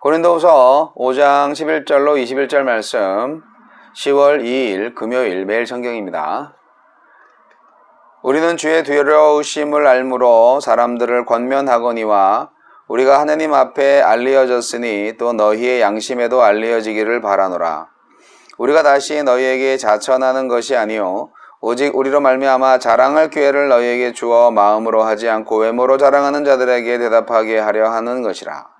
고린도후서 5장 11절로 21절 말씀 10월 2일 금요일 매일 성경입니다. 우리는 주의 두려우심을 알므로 사람들을 권면하거니와 우리가 하느님 앞에 알리어졌으니 또 너희의 양심에도 알리어지기를 바라노라. 우리가 다시 너희에게 자천하는 것이 아니요 오직 우리로 말미암아 자랑할 기회를 너희에게 주어 마음으로 하지 않고 외모로 자랑하는 자들에게 대답하게 하려 하는 것이라.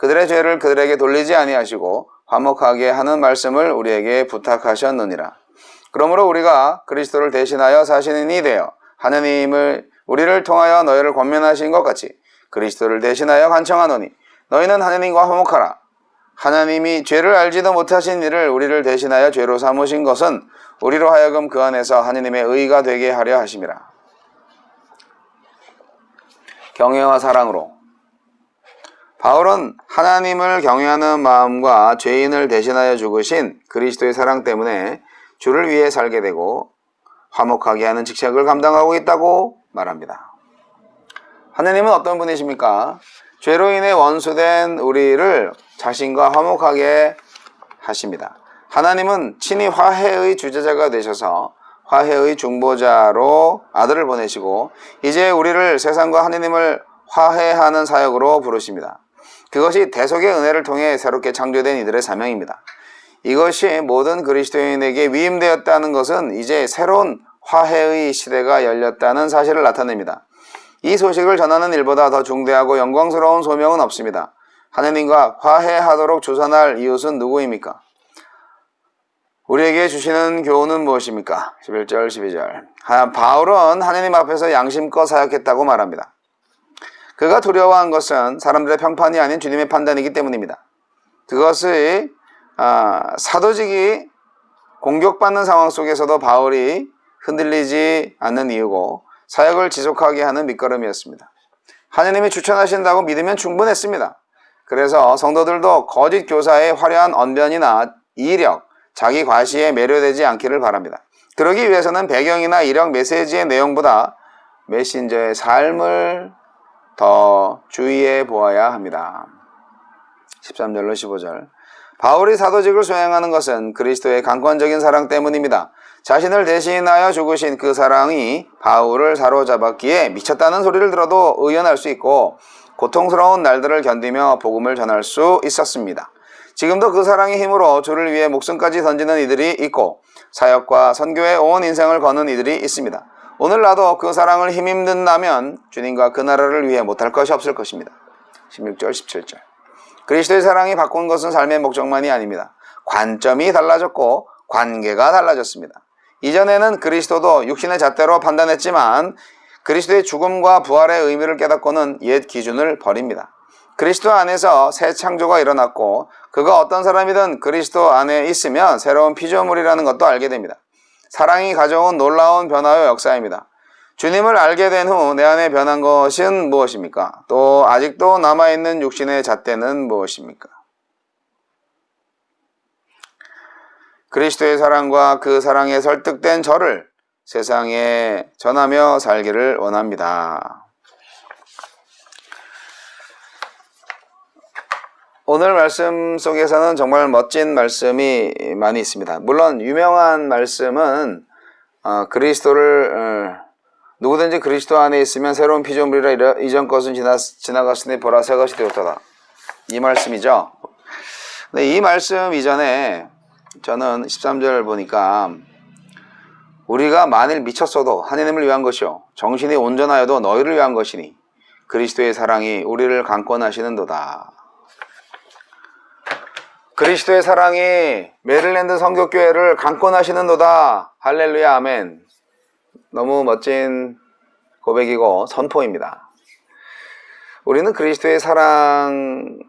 그들의 죄를 그들에게 돌리지 아니하시고 화목하게 하는 말씀을 우리에게 부탁하셨느니라. 그러므로 우리가 그리스도를 대신하여 사신인이 되어 하느님을 우리를 통하여 너희를 권면하신 것 같이 그리스도를 대신하여 간청하노니 너희는 하느님과 화목하라. 하나님이 죄를 알지도 못하신 이를 우리를 대신하여 죄로 삼으신 것은 우리로 하여금 그 안에서 하느님의 의가 되게 하려 하심이라. 경외와 사랑으로 바울은 하나님을 경외하는 마음과 죄인을 대신하여 죽으신 그리스도의 사랑 때문에 주를 위해 살게 되고 화목하게 하는 직책을 감당하고 있다고 말합니다. 하나님은 어떤 분이십니까? 죄로 인해 원수된 우리를 자신과 화목하게 하십니다. 하나님은 친히 화해의 주제자가 되셔서 화해의 중보자로 아들을 보내시고 이제 우리를 세상과 하나님을 화해하는 사역으로 부르십니다. 그것이 대속의 은혜를 통해 새롭게 창조된 이들의 사명입니다. 이것이 모든 그리스도인에게 위임되었다는 것은 이제 새로운 화해의 시대가 열렸다는 사실을 나타냅니다. 이 소식을 전하는 일보다 더 중대하고 영광스러운 소명은 없습니다. 하느님과 화해하도록 조선할 이웃은 누구입니까? 우리에게 주시는 교훈은 무엇입니까? 11절, 12절. 바울은 하느님 앞에서 양심껏 사역했다고 말합니다. 그가 두려워한 것은 사람들의 평판이 아닌 주님의 판단이기 때문입니다. 그것이 아, 사도직이 공격받는 상황 속에서도 바울이 흔들리지 않는 이유고 사역을 지속하게 하는 밑거름이었습니다. 하느님이 추천하신다고 믿으면 충분했습니다. 그래서 성도들도 거짓 교사의 화려한 언변이나 이력, 자기 과시에 매료되지 않기를 바랍니다. 그러기 위해서는 배경이나 이력 메시지의 내용보다 메신저의 삶을 더 주의해 보아야 합니다. 13절로 15절. 바울이 사도직을 수행하는 것은 그리스도의 강권적인 사랑 때문입니다. 자신을 대신하여 죽으신 그 사랑이 바울을 사로잡았기에 미쳤다는 소리를 들어도 의연할 수 있고 고통스러운 날들을 견디며 복음을 전할 수 있었습니다. 지금도 그 사랑의 힘으로 주를 위해 목숨까지 던지는 이들이 있고 사역과 선교에 온 인생을 거는 이들이 있습니다. 오늘 나도 그 사랑을 힘입는다면 주님과 그 나라를 위해 못할 것이 없을 것입니다. 16절, 17절. 그리스도의 사랑이 바꾼 것은 삶의 목적만이 아닙니다. 관점이 달라졌고 관계가 달라졌습니다. 이전에는 그리스도도 육신의 잣대로 판단했지만 그리스도의 죽음과 부활의 의미를 깨닫고는 옛 기준을 버립니다. 그리스도 안에서 새 창조가 일어났고 그가 어떤 사람이든 그리스도 안에 있으면 새로운 피조물이라는 것도 알게 됩니다. 사랑이 가져온 놀라운 변화의 역사입니다. 주님을 알게 된 후 내 안에 변한 것은 무엇입니까? 또 아직도 남아있는 육신의 잣대는 무엇입니까? 그리스도의 사랑과 그 사랑에 설득된 저를 세상에 전하며 살기를 원합니다. 오늘 말씀 속에서는 정말 멋진 말씀이 많이 있습니다. 물론 유명한 말씀은 어, 그리스도를 어, 누구든지 그리스도 안에 있으면 새로운 피조물이라 이전 것은 지나, 지나갔으니 보라 새 것이 되었다. 이 말씀이죠. 근데 이 말씀 이전에 저는 13절 보니까 우리가 만일 미쳤어도 하나님을 위한 것이요 정신이 온전하여도 너희를 위한 것이니 그리스도의 사랑이 우리를 강권하시는도다. 그리스도의 사랑이 메릴랜드 성교교회를 강권하시는도다. 할렐루야 아멘. 너무 멋진 고백이고 선포입니다. 우리는 그리스도의 사랑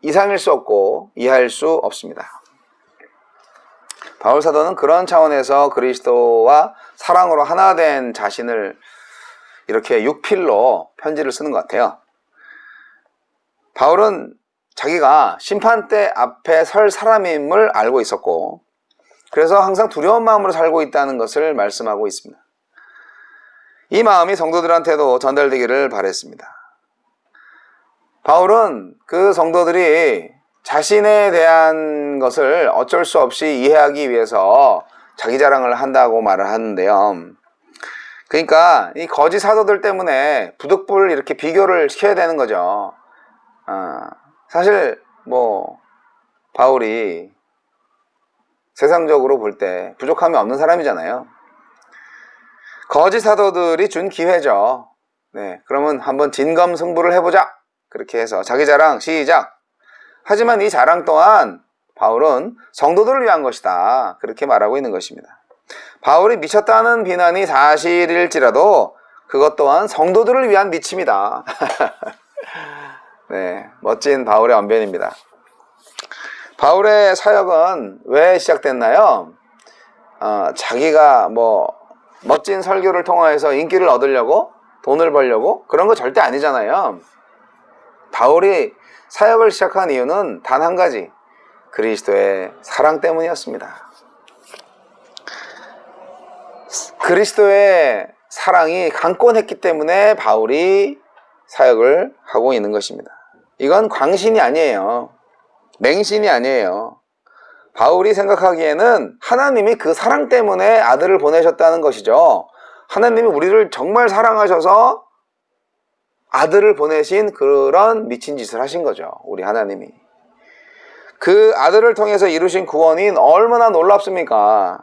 이상일 수 없고 이해할 수 없습니다. 바울 사도는 그런 차원에서 그리스도와 사랑으로 하나 된 자신을 이렇게 육필로 편지를 쓰는 것 같아요. 바울은 자기가 심판대 앞에 설 사람임을 알고 있었고, 그래서 항상 두려운 마음으로 살고 있다는 것을 말씀하고 있습니다. 이 마음이 성도들한테도 전달되기를 바랬습니다. 바울은 그 성도들이 자신에 대한 것을 어쩔 수 없이 이해하기 위해서 자기 자랑을 한다고 말을 하는데요. 그러니까 이 거짓 사도들 때문에 부득불 이렇게 비교를 시켜야 되는 거죠. 어, 사실 뭐 바울이 세상적으로 볼 때 부족함이 없는 사람이잖아요. 거짓 사도들이 준 기회죠. 네, 그러면 한번 진검 승부를 해보자. 그렇게 해서 자기 자랑 시작. 하지만 이 자랑 또한 바울은 성도들을 위한 것이다. 그렇게 말하고 있는 것입니다. 바울이 미쳤다는 비난이 사실일지라도 그것 또한 성도들을 위한 미침이다. 네, 멋진 바울의 언변입니다. 바울의 사역은 왜 시작됐나요? 어, 자기가 뭐 멋진 설교를 통하여서 인기를 얻으려고 돈을 벌려고 그런 거 절대 아니잖아요. 바울이 사역을 시작한 이유는 단 한 가지 그리스도의 사랑 때문이었습니다. 그리스도의 사랑이 강권했기 때문에 바울이 사역을 하고 있는 것입니다. 이건 광신이 아니에요. 맹신이 아니에요. 바울이 생각하기에는 하나님이 그 사랑 때문에 아들을 보내셨다는 것이죠. 하나님이 우리를 정말 사랑하셔서 아들을 보내신 그런 미친 짓을 하신 거죠. 우리 하나님이. 그 아들을 통해서 이루신 구원이 얼마나 놀랍습니까?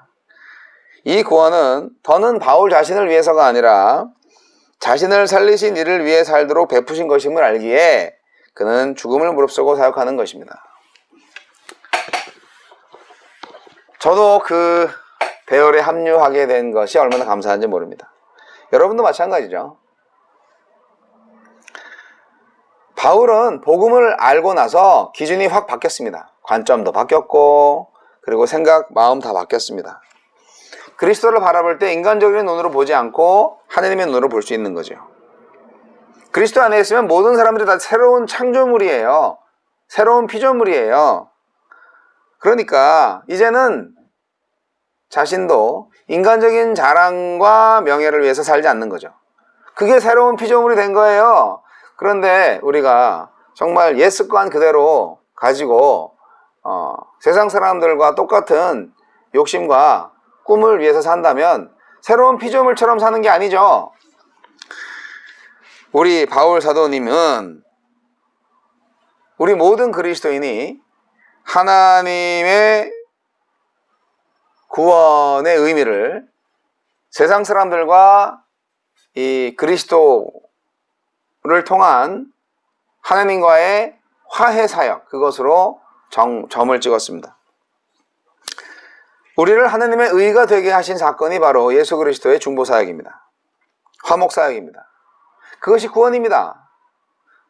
이 구원은 더는 바울 자신을 위해서가 아니라 자신을 살리신 이를 위해 살도록 베푸신 것임을 알기에 그는 죽음을 무릅쓰고 사역하는 것입니다. 저도 그 대열에 합류하게 된 것이 얼마나 감사한지 모릅니다. 여러분도 마찬가지죠. 바울은 복음을 알고 나서 기준이 확 바뀌었습니다. 관점도 바뀌었고, 그리고 생각, 마음 다 바뀌었습니다. 그리스도를 바라볼 때 인간적인 눈으로 보지 않고 하나님의 눈으로 볼 수 있는 거죠. 그리스도 안에 있으면 모든 사람들이 다 새로운 창조물이에요. 새로운 피조물이에요. 그러니까 이제는 자신도 인간적인 자랑과 명예를 위해서 살지 않는 거죠. 그게 새로운 피조물이 된 거예요. 그런데 우리가 정말 옛 습관 그대로 가지고 어, 세상 사람들과 똑같은 욕심과 꿈을 위해서 산다면 새로운 피조물처럼 사는 게 아니죠. 우리 바울 사도님은 우리 모든 그리스도인이 하나님의 구원의 의미를 세상 사람들과 이 그리스도를 통한 하나님과의 화해 사역 그것으로 정, 점을 찍었습니다. 우리를 하나님의 의가 되게 하신 사건이 바로 예수 그리스도의 중보 사역입니다. 화목 사역입니다. 그것이 구원입니다.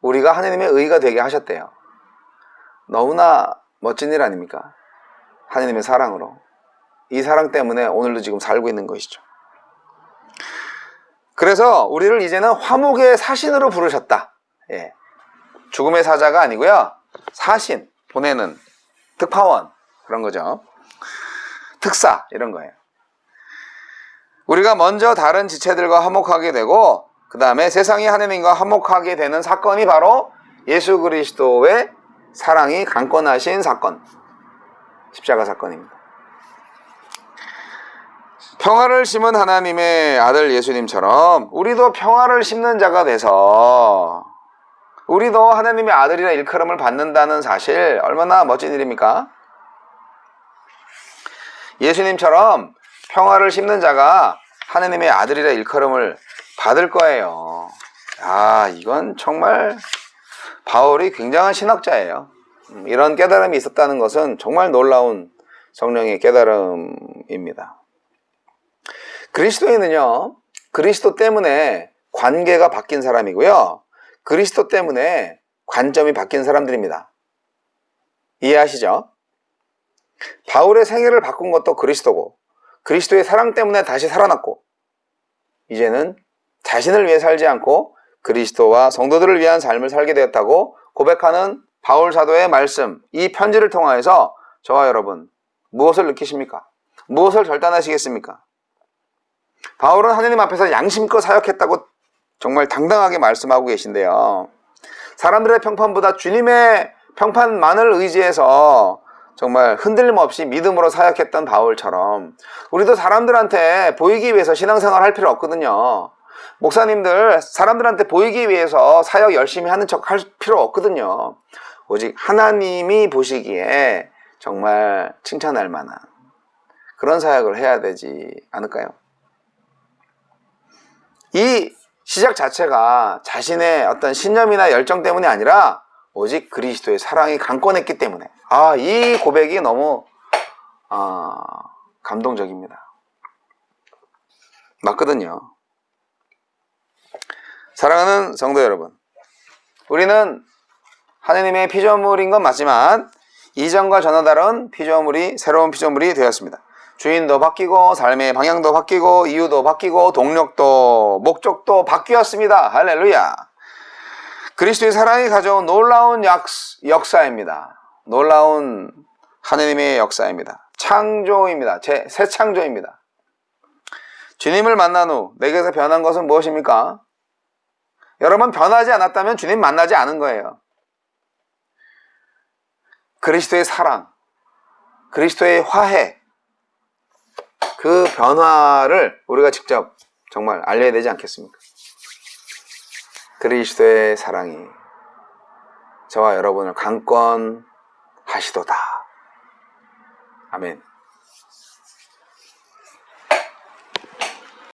우리가 하나님의 의가 되게 하셨대요. 너무나 멋진 일 아닙니까? 하나님의 사랑으로. 이 사랑 때문에 오늘도 지금 살고 있는 것이죠. 그래서 우리를 이제는 화목의 사신으로 부르셨다. 예. 죽음의 사자가 아니고요. 사신, 보내는 특파원 그런 거죠. 특사 이런 거예요. 우리가 먼저 다른 지체들과 화목하게 되고 그 다음에 세상이 하나님과 화목하게 되는 사건이 바로 예수 그리스도의 사랑이 강권하신 사건 십자가 사건입니다. 평화를 심은 하나님의 아들 예수님처럼 우리도 평화를 심는 자가 돼서 우리도 하나님의 아들이라 일컬음을 받는다는 사실 얼마나 멋진 일입니까? 예수님처럼 평화를 심는 자가 하나님의 아들이라 일컬음을 받을 거예요. 아, 이건 정말 바울이 굉장한 신학자예요. 음, 이런 깨달음이 있었다는 것은 정말 놀라운 성령의 깨달음입니다. 그리스도인은요, 그리스도 때문에 관계가 바뀐 사람이고요. 그리스도 때문에 관점이 바뀐 사람들입니다. 이해하시죠? 바울의 생애를 바꾼 것도 그리스도고, 그리스도의 사랑 때문에 다시 살아났고, 이제는 자신을 위해 살지 않고 그리스도와 성도들을 위한 삶을 살게 되었다고 고백하는 바울 사도의 말씀, 이 편지를 통하여서 저와 여러분, 무엇을 느끼십니까? 무엇을 결단하시겠습니까? 바울은 하느님 앞에서 양심껏 사역했다고 정말 당당하게 말씀하고 계신데요. 사람들의 평판보다 주님의 평판만을 의지해서 정말 흔들림 없이 믿음으로 사역했던 바울처럼 우리도 사람들한테 보이기 위해서 신앙생활 할 필요 없거든요. 목사님들 사람들한테 보이기 위해서 사역 열심히 하는 척 할 필요 없거든요. 오직 하나님이 보시기에 정말 칭찬할 만한 그런 사역을 해야 되지 않을까요? 이 시작 자체가 자신의 어떤 신념이나 열정 때문이 아니라 오직 그리스도의 사랑이 강권했기 때문에 아 이 고백이 너무 아, 감동적입니다. 맞거든요. 사랑하는 성도 여러분, 우리는 하느님의 피조물인 건 맞지만 이전과 전혀 다른 피조물이 새로운 피조물이 되었습니다. 주인도 바뀌고 삶의 방향도 바뀌고 이유도 바뀌고 동력도 목적도 바뀌었습니다. 할렐루야. 그리스도의 사랑이 가져온 놀라운 약, 역사입니다. 놀라운 하느님의 역사입니다. 창조입니다. 제, 새 창조입니다. 주님을 만난 후 내게서 변한 것은 무엇입니까? 여러분 변하지 않았다면 주님 만나지 않은 거예요. 그리스도의 사랑, 그리스도의 화해, 그 변화를 우리가 직접 정말 알려야 되지 않겠습니까? 그리스도의 사랑이 저와 여러분을 강권하시도다. 아멘.